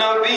নবী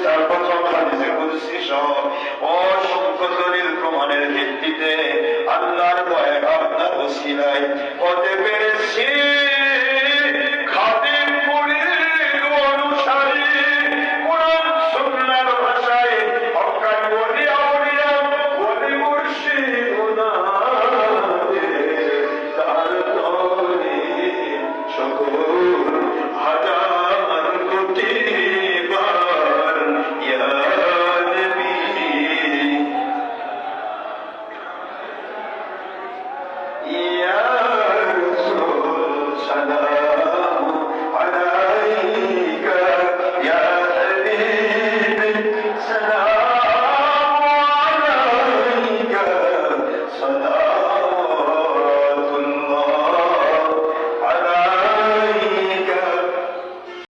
963 পৃষ্ঠার প্রথম হাদিসে কুদসি সহ অসংখ্য দলিল প্রমাণের ভিত্তিতে আল্লাহর ভয় আপনার ওসিলায় হতে পেরেছি Sanat.